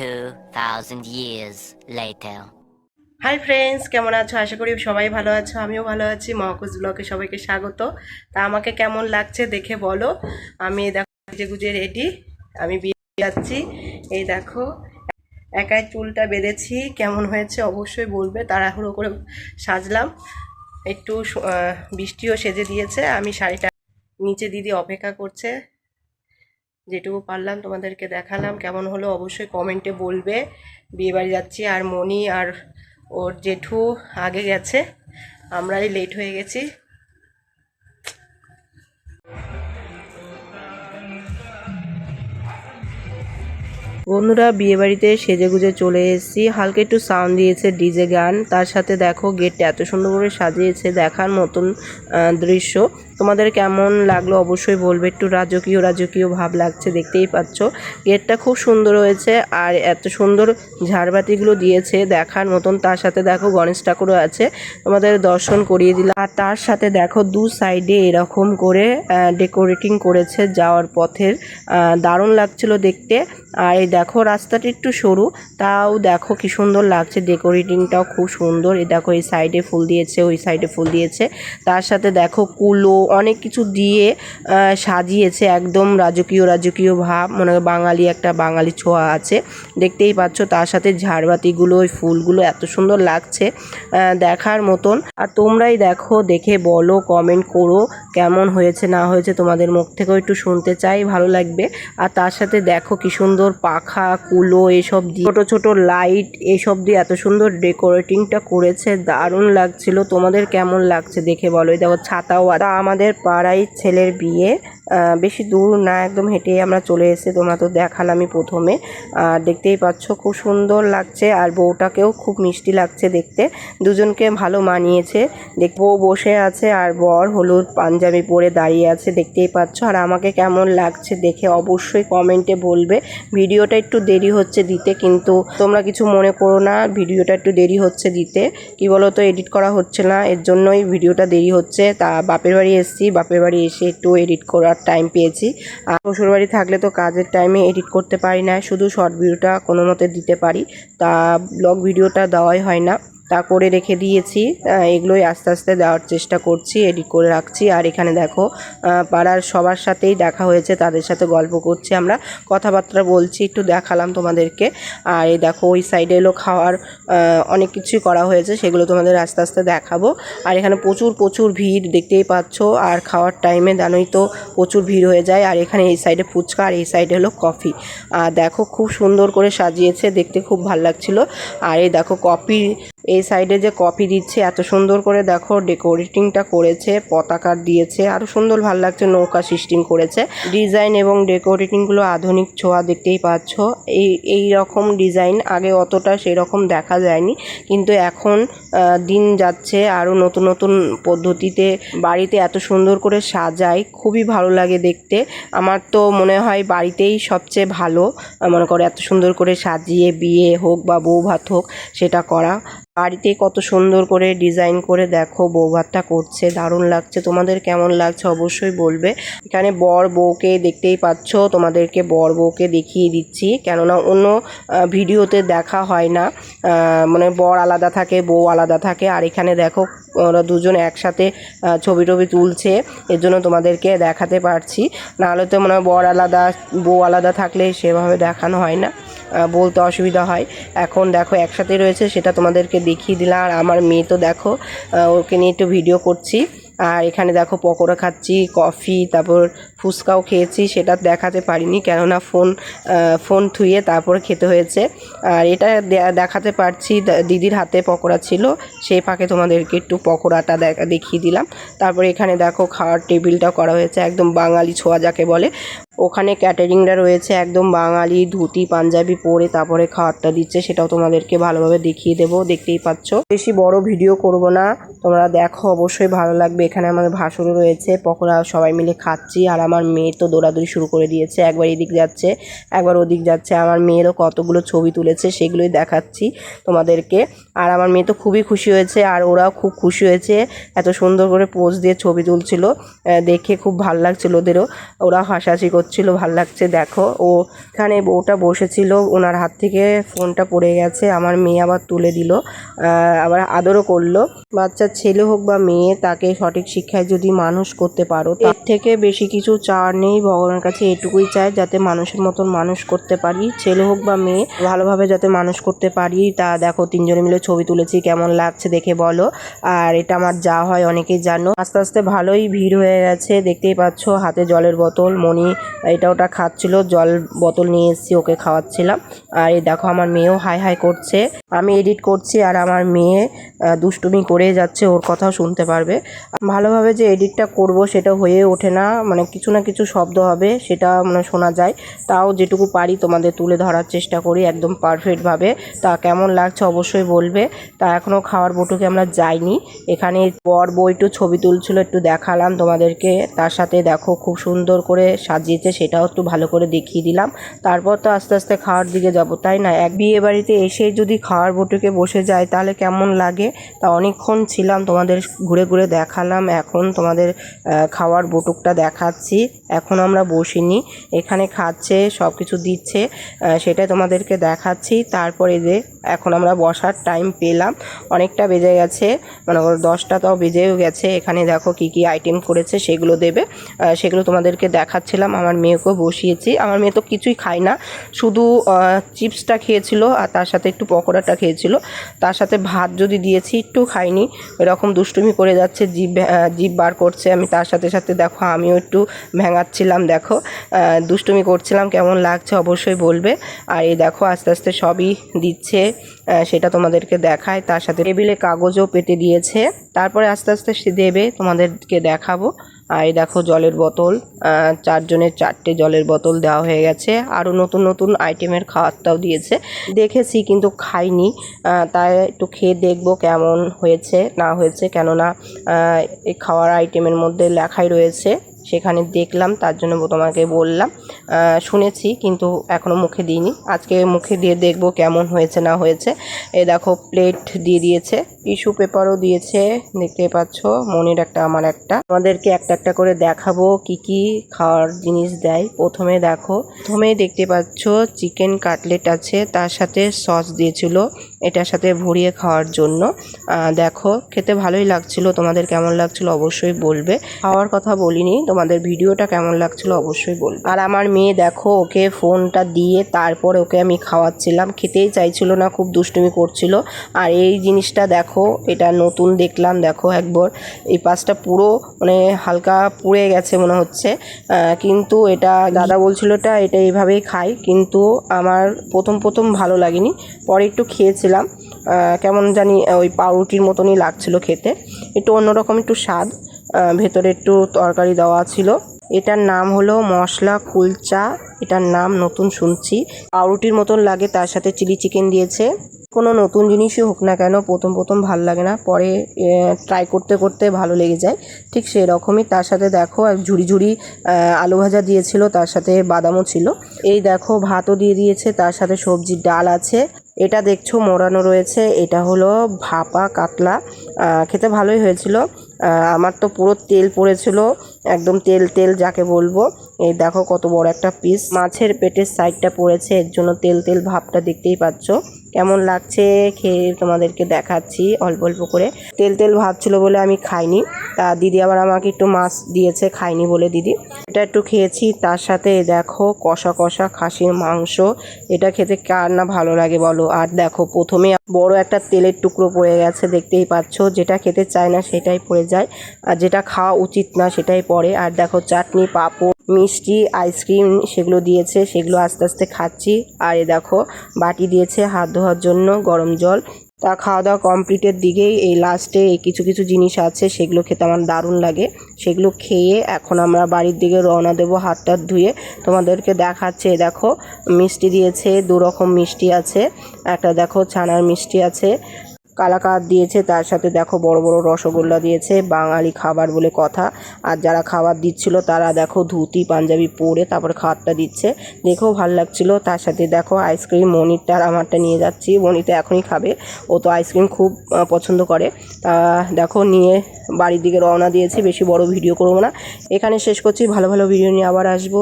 2,000 years later. Hi friends কেমন আছো? আশা করি সবাই ভালো আছো আমিও ভালো আছি। মহাকুজ ব্লগে সবাইকে স্বাগত। তা আমাকে কেমন লাগছে দেখে বলো। আমি দেখো গুজে গুজে রেডি আমি বিয়ে যাচ্ছি। এই দেখো একাই চুলটা বেঁধেছি। কেমন হয়েছে অবশ্যই বলবে তাড়াহুড়ো করে সাজলাম। একটু বৃষ্টিও সেজে দিয়েছে। আমি শাড়িটা নিচে দিদি অপেক্ষা করছে। যেটুকু পারলাম তোমাদেরকে দেখালাম, কেমন হলো অবশ্যই কমেন্টে বলবে। বিয়ে বাড়ি যাচ্ছি আর মনি আর ওর জেঠু আগে গেছে, আমরাই লেট হয়ে গেছি। বন্ধুরা, বিয়ে বাড়িতে সেজে গুজে চলে এসেছি। হালকা একটু সাউন্ড দিয়েছে ডিজে গান। তার সাথে দেখো গেটটা এত সুন্দর করে সাজিয়েছে, দেখার মতন দৃশ্য। তোমাদের কেমন লাগল অবশ্যই বলবে। একটু রাজকীয় রাজকীয় ভাব লাগছে, দেখতেই পাচ্ছ। গেটটা খুব সুন্দর হয়েছে আর এত সুন্দর ঝাড়বাতিগুলো দিয়েছে দেখার মতন। তার সাথে দেখো গণেশ ঠাকুরও আছে। তোমাদের দর্শন করিয়ে দিলাম। আর তার সাথে দেখো দু সাইডে এরকম করে ডেকোরেটিং করেছে যাওয়ার পথের। দারুণ লাগছিল দেখতে। আর এই দেখো রাস্তাটা একটু সরু, তাও দেখো কি সুন্দর লাগছে। ডেকোরেটিংটাও খুব সুন্দর। এই দেখো এই সাইডে ফুল দিয়েছে, ওই সাইডে ফুল দিয়েছে। তার সাথে দেখো কুলো অনেক কিছু দিয়ে সাজিয়েছে একদম রাজকীয় রাজকীয় ভাব। মনে হয় বাঙালি একটা বাঙালি ছোঁয়া আছে। দেখতেই পাচ্ছ তার সাথে ঝাড়বাতিগুলো, ওই ফুলগুলো এত সুন্দর লাগছে দেখার মতন। আর তোমরাই দেখো, দেখে বলো কমেন্ট করো কেমন হয়েছে, না হয়েছে। তোমাদের মুখ থেকেও একটু শুনতে চাই, ভালো লাগবে। আর তার সাথে দেখো কি সুন্দর পাখা, কুলো এসব দিয়ে, ছোটো ছোটো লাইট এসব দিয়ে এত সুন্দর ডেকোরেটিংটা করেছে। দারুণ লাগছিল। তোমাদের কেমন লাগছে দেখে বলো। এই দেখো ছাতাও আছে। আমাদের পাড়ায় ছেলের বিয়ে বেশি দূর না একদম হেঁটে আমরা চলে এসেছি তোমরা তো দেখালামই প্রথমে। আর দেখতেই পাচ্ছ খুব সুন্দর লাগছে আর বউটাকেও খুব মিষ্টি লাগছে দেখতে। দুজনকে ভালো মানিয়েছে। দেখ, বউ বসে আছে আর বর হলুদ পাঞ্জাবি পরে দাঁড়িয়ে আছে, দেখতেই পাচ্ছ। আর আমাকে কেমন লাগছে দেখে অবশ্যই কমেন্টে বলবে। ভিডিওটা একটু দেরি হচ্ছে দিতে, কিন্তু তোমরা কিছু মনে করো না, ভিডিওটা একটু দেরি হচ্ছে দিতে। কি বলো তো এডিট করা হচ্ছে না, এর জন্যই ভিডিওটা দেরি হচ্ছে। তা বাপের বাড়ি এসেছি, বাপের বাড়ি এসে একটু এডিট করার টাইম পেয়েছি। আর শ্বশুরবাড়ি থাকলে তো কাজের টাইমে এডিট করতে পারি না, শুধু শর্ট ভিডিওটা কোনো মতে দিতে পারি। তা ব্লগ ভিডিওটা দেওয়াই হয় না। তা করে রেখে দিয়েছি। এগুলোই আস্তে আস্তে দেওয়ার চেষ্টা করছি এডিট করে রাখছি। আর এখানে দেখো পাড়ার সবার সাথেই দেখা হয়েছে, তাদের সাথে গল্প করছি আমরা। কথাবার্তা বলছি, একটু দেখালাম তোমাদেরকে। আর এই দেখো, ওই সাইডে এলো খাওয়ার অনেক কিছুই করা হয়েছে, সেগুলো তোমাদের আস্তে আস্তে দেখাবো। আর এখানে প্রচুর প্রচুর ভিড় দেখতেই পাচ্ছ। আর খাওয়ার টাইমে জানোই তো প্রচুর ভিড় হয়ে যায়। আর এখানে এই সাইডে ফুচকা, আর এই সাইডে হলো কফি আর দেখো, খুব সুন্দর করে সাজিয়েছে, দেখতে খুব ভালো লাগছিল। আর এই দেখো কফি এই সাইডে যে কফি দিচ্ছে, এত সুন্দর করে দেখো, ডেকোরেটিংটা করেছে, পতাকা দিয়েছে আরও সুন্দর ভালো লাগছে, নৌকা সিস্টেম করেছে। ডিজাইন এবং ডেকোরেটিংগুলো আধুনিক ছোঁয়া দেখতেই পাচ্ছ। এই এই রকম ডিজাইন আগে অতটা সেরকম দেখা যায়নি, কিন্তু এখন দিন যাচ্ছে আরও নতুন নতুন পদ্ধতিতে বাড়িতে এত সুন্দর করে সাজায় খুবই ভালো লাগে দেখতে। আমার তো মনে হয় বাড়িতেই সবচেয়ে ভালো মনে করো এত সুন্দর করে সাজিয়ে, বিয়ে হোক বা বউ ভাত হোক, সেটা করা। বাড়িতে কত সুন্দর করে ডিজাইন করে দেখো বউ ভাতটা করছে, দারুণ লাগছে। তোমাদের কেমন লাগছে অবশ্যই বলবে। এখানে বর বউকে দেখতেই পাচ্ছ, তোমাদেরকে বর বউকে দেখিয়ে দিচ্ছি। কেননা অন্য ভিডিওতে দেখা হয় না। মানে বর আলাদা থাকে, বউ আলাদা থাকে। আর এখানে দেখো, ওরা দুজন একসাথে ছবি টবি তুলছে। এর জন্য তোমাদেরকে দেখাতে পারছি। নাহলে তো মনে হয় বর আলাদা, বউ আলাদা থাকলে সেভাবে দেখানো হয় না। বলতে অসুবিধা হয়। এখন দেখো, একসাথে রয়েছে, সেটা তোমাদেরকে দেখিয়ে দিলাম। আর আমার মেয়ে তো দেখো ওকে নিয়ে একটু ভিডিও করছি। আর এখানে দেখো, পকোড়া খাচ্ছি কফি তারপর ফুচকাও খেয়েছি, সেটা দেখাতে পারিনি, কেননা ফোন ফোন থুয়ে তারপরে খেতে হয়েছে। আর এটা দেখাতে পারছি দিদির হাতে পকোড়া ছিল, সেই ফাঁকে তোমাদেরকে একটু পকোড়াটা দেখিয়ে দিলাম। তারপরে এখানে দেখো খাওয়ার টেবিলটা করা হয়েছে, একদম বাঙালি ছোঁয়া যাকে বলে। ওখানে ক্যাটারিংটা রয়েছে, একদম বাঙালি ধুতি, পাঞ্জাবি পরে তারপরে খাবারটা দিচ্ছে, সেটাও তোমাদেরকে ভালোভাবে দেখিয়ে দেবো, দেখতেই পাচ্ছ। বেশি বড় ভিডিও করব না, তোমরা দেখো, অবশ্যই ভালো লাগবে। এখানে আমাদের ভাসুরও রয়েছে, পকোড়া সবাই মিলে খাচ্ছি, আর আমার মেয়ে তো দৌড়াদৌড়ি শুরু করে দিয়েছে, একবার এদিক যাচ্ছে, একবার ওদিক যাচ্ছে, আমার মেয়েরও কতগুলো ছবি তুলেছে সেগুলোই দেখাচ্ছি তোমাদেরকে। আর আমার মেয়ে তো খুবই খুশি হয়েছে আর ওরাও খুব খুশি হয়েছে। এত সুন্দর করে পোজ দিয়ে ছবি তুলছিল। দেখে খুব ভালো লাগছিল ওদেরও। ওরা হাসাহাসি করছিল, ভালো লাগছে, দেখো। ও এখানে বউটা বসেছিল, ওনার হাত থেকে ফোনটা পড়ে গেছে, আমার মেয়ে আবার তুলে দিল আবার আদরও করল। বাচ্চা ছেলে হোক বা মেয়ে, তাকে সঠিক শিক্ষায় যদি মানুষ করতে পারো, তার থেকে বেশি কিছু চাওয়ার নেই। ভগবানের কাছে এটুকুই চাই, যাতে মানুষের মতন মানুষ করতে পারি। ছেলে হোক বা মেয়ে, ভালোভাবে যাতে মানুষ করতে পারি। তা দেখো, তিনজনে মিলে ছবি তুলেছি, কেমন লাগছে দেখে বলো। আর এটা আমার যা হয় অনেকেই জানো। আস্তে আস্তে ভালোই ভিড় হয়ে গেছে, দেখতেই পাচ্ছ হাতে জলের বোতল। মনি এটা ওটা খাচ্ছিল, জল বোতল নিয়ে এসেছি, ওকে খাওয়াচ্ছিলাম। আর এই দেখো আমার মেয়েও হাই হাই করছে। আমি এডিট করছি আর আমার মেয়ে দুষ্টুমি করে যাচ্ছে, ওর কথাও শুনতে পারবে। ভালোভাবে যে এডিটটা করব সেটা হয়ে ওঠে না মানে কিছু না কিছু শব্দ হবে, সেটা মানে শোনা যায়। তাও যেটুকু পারি তোমাদের তুলে ধরার চেষ্টা করি একদম পারফেক্টভাবে তা কেমন লাগছে অবশ্যই বলবে। তা এখনও খাওয়ার বটুকে আমরা যাইনি। এখানে বর একটু ছবি তুলছিল, একটু দেখালাম তোমাদেরকে। তার সাথে দেখো খুব সুন্দর করে সাজিয়েছে, সেটাও একটু ভালো করে দেখিয়ে দিলাম। তারপর তো আস্তে আস্তে খাওয়ার দিকে যাব, তাই না? এক বিয়ে বাড়িতে এসে যদি খাওয়ার বটুকে বসে যায়, তাহলে কেমন লাগে? তা অনেকক্ষণ ছিলাম তোমাদের ঘুরে ঘুরে দেখালাম, এখন তোমাদের খাওয়ার বটুকটা দেখাচ্ছি। এখন আমরা বসিনি। এখানে খাচ্ছে সব কিছু দিচ্ছে সেটা তোমাদেরকে দেখাচ্ছি। তারপরে যে এখন আমরা বসার টাইম পেলাম। অনেকটা বেজে গেছে, মনে করো দশটা তাও বেজেও গেছে। এখানে দেখো কি কি আইটেম করেছে, সেগুলো দেবে। সেগুলো তোমাদেরকে দেখাচ্ছিলাম, আমার মেয়েকেও বসিয়েছি। আমার মেয়ে তো কিছুই খায় না, শুধু চিপসটা খেয়েছিল আর তার সাথে একটু পকোড়াটা খেয়েছিল। তার সাথে ভাত যদি দিয়েছি, একটু খাইনি। এরকম দুষ্টুমি করে যাচ্ছে, জিভ জিভ বার করছে। আমি তার সাথে সাথে দেখো, আমিও একটু ভেঙাচ্ছিলাম, দেখো। দুষ্টুমি করছিলাম, কেমন লাগছে অবশ্যই বলবে। আর এই দেখো, আস্তে আস্তে সবই দিচ্ছে। সেটা তোমাদেরকে দেখায়। তার সাথে টেবিলে কাগজও পেতে দিয়েছে। তারপরে আস্তে আস্তে সে দেবে, তোমাদেরকে দেখাবো। আর এই দেখো জলের বোতল চারজনের চারটে জলের বোতল দেওয়া হয়ে গেছে। আরও নতুন নতুন আইটেমের খাবারটাও দিয়েছে। দেখেছি কিন্তু খাইনি তাই একটু খেয়ে দেখব কেমন হয়েছে, না হয়েছে। কেননা এই খাওয়ার আইটেমের মধ্যে লেখাই রয়েছে। সেখানে দেখলাম, তার জন্য তোমাকে বললাম। শুনেছি কিন্তু এখনও মুখে দিইনি। আজকে মুখে দিয়ে দেখব কেমন হয়েছে, না হয়েছে। এ দেখো প্লেট দিয়ে দিয়েছে টিস্যু পেপারও দিয়েছে। দেখতে পাচ্ছ, মনের একটা, আমার একটা। আমাদেরকে একটা একটা করে দেখাবো কি কি খাওয়ার জিনিস দেয়। প্রথমে দেখো প্রথমে দেখতে পাচ্ছ চিকেন কাটলেট আছে, তার সাথে সস দিয়েছিল। এটার সাথে ভরিয়ে খাওয়ার জন্য। দেখো, খেতে ভালোই লাগছিল। তোমাদের কেমন লাগছিল অবশ্যই বলবে। খাওয়ার কথা বলিনি, তোমাদের ভিডিওটা কেমন লাগছিল অবশ্যই বলবে। আর আমার মেয়ে দেখো, ওকে ফোনটা দিয়ে তারপর ওকে আমি খাওয়াচ্ছিলাম। খেতেই চাইছিল না, খুব দুষ্টুমি করছিল। আর এই জিনিসটা দেখো, এটা নতুন দেখলাম, দেখো একবার। এই পাশটা পুরো মানে হালকা পুড়ে গেছে মনে হচ্ছে। কিন্তু এটা দাদা বলছিল এটা এটা এইভাবেই খাই। কিন্তু আমার প্রথম প্রথম ভালো লাগেনি। পরে একটু খেয়েছিলাম কেমন জানি ওই পাউরুটির মতনই লাগছিল খেতে। একটু অন্যরকম একটু স্বাদ ভেতরে একটু তরকারি দেওয়া ছিল। এটার নাম হলো মশলা কুলচা। এটার নাম নতুন শুনছি। পাউরুটির মতন লাগে, তার সাথে চিলি চিকেন দিয়েছে। কোনো নতুন জিনিসই হোক না কেন, প্রথম প্রথম ভালো লাগে না। পরে ট্রাই করতে করতে ভালো লেগে যায়। ঠিক সেই রকমই তার সাথে দেখো এক ঝুড়ি ঝুড়ি আলু ভাজা দিয়েছিল, তার সাথে বাদামও ছিল। এই দেখো, ভাতও দিয়ে দিয়েছে, তার সাথে সবজির ডাল আছে। এটা দেখছ, মোড়ানো রয়েছে। এটা হলো ভাপা কাতলা। খেতে ভালোই হয়েছিল। আমার তো পুরো তেল পড়েছিল। একদম তেল তেল যাকে বলব। এই দেখো কত বড় একটা পিস মাছের পেটের সাইডটা পড়েছে। এর জন্য তেল তেল ভাবটা দেখতেই পাচ্ছ। কেমন লাগছে খেয়ে তোমাদেরকে দেখাচ্ছি, অল্প অল্প করে। তেল তেল ভাব ছিল বলে আমি খাইনি। তা দিদি আবার আমাকে একটু মাছ দিয়েছে, খাইনি বলে দিদি। এটা একটু খেয়েছি, তার সাথে দেখো কষা কষা খাসির মাংস। এটা খেতে কার না ভালো লাগে বলো? আর দেখো প্রথমে বড় একটা তেলের টুকরো পড়ে গেছে, দেখতেই পাচ্ছ। যেটা খেতে চায় না সেটাই পড়ে যায়। আর যেটা খাওয়া উচিত না সেটাই পড়ে। আর দেখো চাটনি, পাঁপড় মিষ্টি, আইসক্রিম সেগুলো দিয়েছে, সেগুলো আস্তে আস্তে খাচ্ছি। আর এ দেখো, বাটি দিয়েছে হাত ধোয়ার জন্য গরম জল। তা খাওয়া দাওয়া কমপ্লিটের দিকেই এই লাস্টে এই কিছু কিছু জিনিস আছে, সেগুলো খেতে আমার দারুণ লাগে। সেগুলো খেয়ে এখন আমরা বাড়ির দিকে রওনা দেবো হাত টাত ধুয়ে। তোমাদেরকে দেখাচ্ছে দেখো, মিষ্টি দিয়েছে দু রকম মিষ্টি আছে। একটা দেখো, ছানার মিষ্টি আছে। কালাকাদ দিয়েছে, তার সাথে দেখো বড় বড় রসগোল্লা দিয়েছে, বাঙালি খাবার বলে কথা। আর যারা খাবার দিচ্ছিল, তারা দেখো ধুতি, পাঞ্জাবি পরে তারপরে খাবারটা দিচ্ছে। দেখেও ভালো লাগছিল। তার সাথে দেখো আইসক্রিম, মনিরটা আর আমারটা নিয়ে যাচ্ছি। মনিরটা এখনই খাবে। ও তো আইসক্রিম খুব পছন্দ করে। তা দেখো নিয়ে বাড়ির দিকে রওনা দিয়েছি। বেশি বড় ভিডিও করব না। এখানে শেষ করছি। ভালো ভালো ভিডিও নিয়ে আবার আসব।